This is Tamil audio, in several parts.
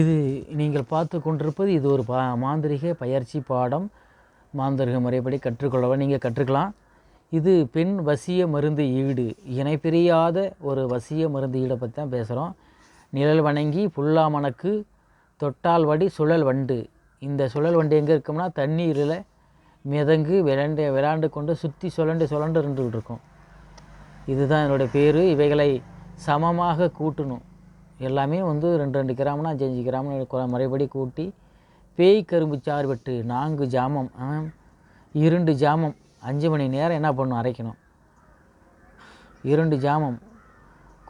இது நீங்கள் பார்த்து கொண்டிருப்பது இது ஒரு பா மாந்திரிக பயிற்சி பாடம். மாந்திரிக முறைப்படி கற்றுக்கொள்ளவா நீங்கள் கற்றுக்கலாம். இது பெண் வசிய மருந்து ஈடு இணை பிரியாத ஒரு வசிய மருந்து ஈடை பற்றி தான் பேசுகிறோம் நிழல் வணங்கி புல்லாமணக்கு தொட்டால் வடி சுழல் வண்டு. இந்த சுழல் வண்டு எங்கே இருக்கோம்னா தண்ணீரில் மிதங்கு விளாண்டு விளாண்டு கொண்டு சுற்றி சுழண்டு சுழண்டு இருந்துகிட்டு இருக்கும். இதுதான் என்னுடைய பேர். இவைகளை சமமாக கூட்டணும். எல்லாமே வந்து ரெண்டு ரெண்டு கிராம்னா அஞ்சு அஞ்சு கிராம்னு முறைப்படி கூட்டி பேய் கரும்பு சாறு வெட்டு நான்கு ஜாமம் இரண்டு ஜாமம். அஞ்சு மணி நேரம் என்ன பண்ணணும் அரைக்கணும். இரண்டு ஜாமம்.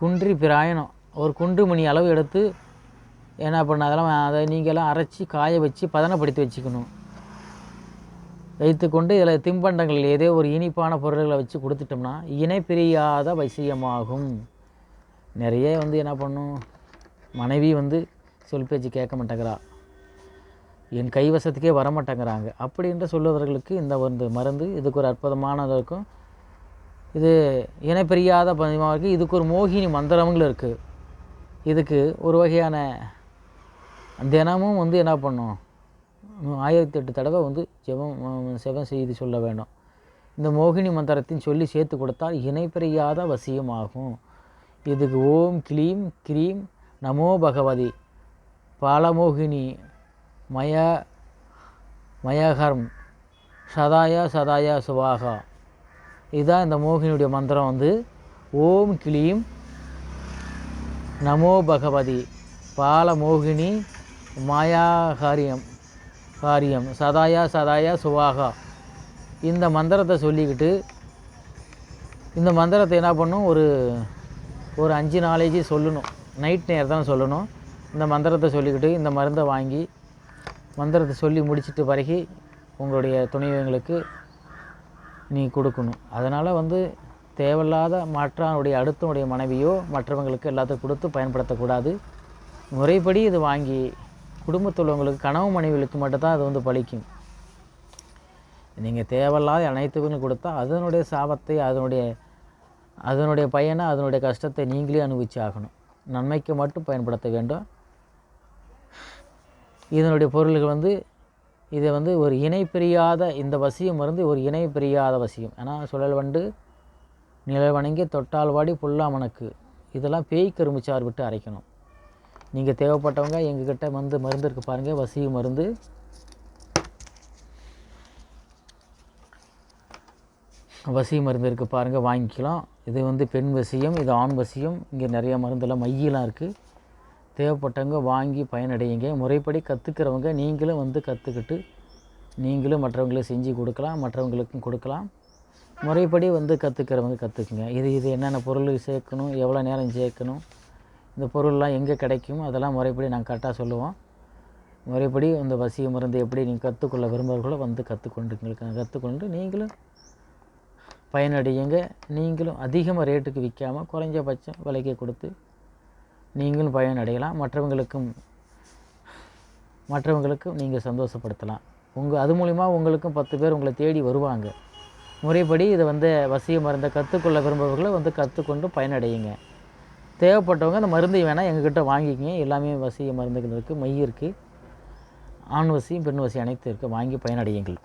குன்றி பிராயணம். ஒரு குன்று மணி அளவு எடுத்து என்ன பண்ண அதெல்லாம் அதை நீங்களாம் அரைச்சி காய வச்சு பதனப்படுத்தி வச்சுக்கணும். வைத்துக்கொண்டு இதில் தின்பண்டங்கள் ஏதோ ஒரு இனிப்பான பொருள்களை வச்சு கொடுத்துட்டோம்னா இணை பிரியாத வைசியமாகும். நிறைய வந்து என்ன பண்ணும்? மனைவி வந்து சொல் பேச்சு கேட்க மாட்டேங்கிறா. என் கைவசத்துக்கே வர மாட்டேங்கிறாங்க அப்படின்ற சொல்லுவவர்களுக்கு இந்த வந்து மருந்து இதுக்கு ஒரு அற்புதமானதாக இருக்கும் இது இணை பிரியாத இருக்குது இதுக்கு ஒரு மோகினி மந்திரங்களும் இருக்குது இதுக்கு ஒரு வகையான தினமும் வந்து என்ன பண்ணும்? ஆயிரத்தி எட்டு தடவை வந்து ஜெபம் உம், செபம் செய்து சொல்ல வேண்டும். இந்த மோகினி மந்திரத்தின் சொல்லி சேர்த்து கொடுத்தால் இணைப்பிரியாத வசியமாகும் இதுக்கு ஓம் கிளீம் க்ரீம் நமோ பகவதி பாலமோகினி மய மயகரம் சதாயா சதாயா சுவாகா. இதுதான் இந்த மோகினியுடைய மந்திரம் வந்து. ஓம் கிளீம் நமோ பகவதி பாலமோகினி மாயா காரியம் காரியம் சதாயா சதாயா சுவாகா. இந்த மந்திரத்தை சொல்லிக்கிட்டு இந்த மந்திரத்தை என்ன பண்ணும்? ஒரு ஒரு அஞ்சு நாளைக்கு சொல்லணும். நைட் நேரம் தான் சொல்லணும். இந்த மந்திரத்தை சொல்லிக்கிட்டு இந்த மருந்தை வாங்கி மந்திரத்தை சொல்லி முடிச்சிட்டு பிறகு உங்களுடைய துணைவங்களுக்கு நீ கொடுக்கணும். அதனால் வந்து தேவையில்லாத மற்றவனுடைய அடுத்தனுடைய மனைவியோ மற்றவங்களுக்கு எல்லாத்துக்கும் கொடுத்து பயன்படுத்தக்கூடாது. முறைப்படி இது வாங்கி குடும்பத்தில் உள்ளவங்களுக்கு கனவு மனைவிகளுக்கு மட்டும்தான் அது வந்து பலிக்கும் நீங்கள் தேவையில்லாத அனைத்துக்கும் கொடுத்தா அதனுடைய சாபத்தை அதனுடைய அதனுடைய பயனை அதனுடைய கஷ்டத்தை நீங்களே அனுபவிச்சு ஆகணும். நன்மைக்கு மட்டும் பயன்படுத்த வேண்டும். இதனுடைய பொருள்கள் வந்து இதை வந்து ஒரு இணை பிரியாத இந்த வசியம் மருந்து ஒரு இணை பிரியாத வசியம். ஏன்னா சுழல் வண்டு நிழல் வணங்கி தொட்டால் வாடி புல்லாமணக்கு இதெல்லாம் பேய் கரும்புச்சாறு விட்டு அரைக்கணும். நீங்கள் தேவைப்பட்டவங்க எங்ககிட்ட வந்து மருந்து இருக்கு பாருங்கள் வசிய மருந்து. வசி மருந்து இருக்குது பாருங்கள் வாங்கிக்கலாம். இது வந்து பெண் வசியம் இது ஆண் வசியம். இங்கே நிறைய மருந்தெல்லாம் மையெல்லாம் இருக்குது தேவைப்பட்டவங்க வாங்கி பயனடையுங்க. முறைப்படி கற்றுக்கிறவங்க நீங்களும் வந்து கற்றுக்கிட்டு நீங்களும் மற்றவங்களுக்கு செஞ்சு கொடுக்கலாம் மற்றவங்களுக்கும் கொடுக்கலாம். முறைப்படி வந்து கற்றுக்கிறவங்க கற்றுக்குங்க இது இது என்னென்ன பொருள் சேர்க்கணும் எவ்வளோ நேரம் சேர்க்கணும் இந்த பொருள்லாம் எங்கே கிடைக்கும் அதெல்லாம் முறைப்படி நாங்கள் கரெக்டாக சொல்லுவோம். முறைப்படி இந்த வசிய மருந்து எப்படி நீங்கள் கற்றுக்கொள்ள விரும்புகிறவர்களோ வந்து கற்றுக்கொண்டு கற்றுக்கொண்டு நீங்களும் பயனடையுங்க. நீங்களும் அதிகமாக ரேட்டுக்கு விற்காமல் குறைஞ்சபட்சம் விலைக்கு கொடுத்து நீங்களும் பயனடையலாம். மற்றவங்களுக்கும் மற்றவங்களுக்கும் நீங்கள் சந்தோஷப்படுத்தலாம். உங்கள் அது மூலிமா உங்களுக்கும் பத்து பேர் உங்களை தேடி வருவாங்க. முறைப்படி இதை வந்து வசிய மருந்தை கற்றுக்கொள்ள விரும்புபவர்களை வந்து கற்றுக்கொண்டு பயனடையுங்க. தேவைப்பட்டவங்க அந்த மருந்தை வேணால் எங்ககிட்ட வாங்கிக்கிங்க. எல்லாமே வசிய மருந்துகள் இருக்குது மை இருக்குது ஆண் வசியும் பெண் வசி அனைத்து இருக்குது வாங்கி பயனடையுங்கள்.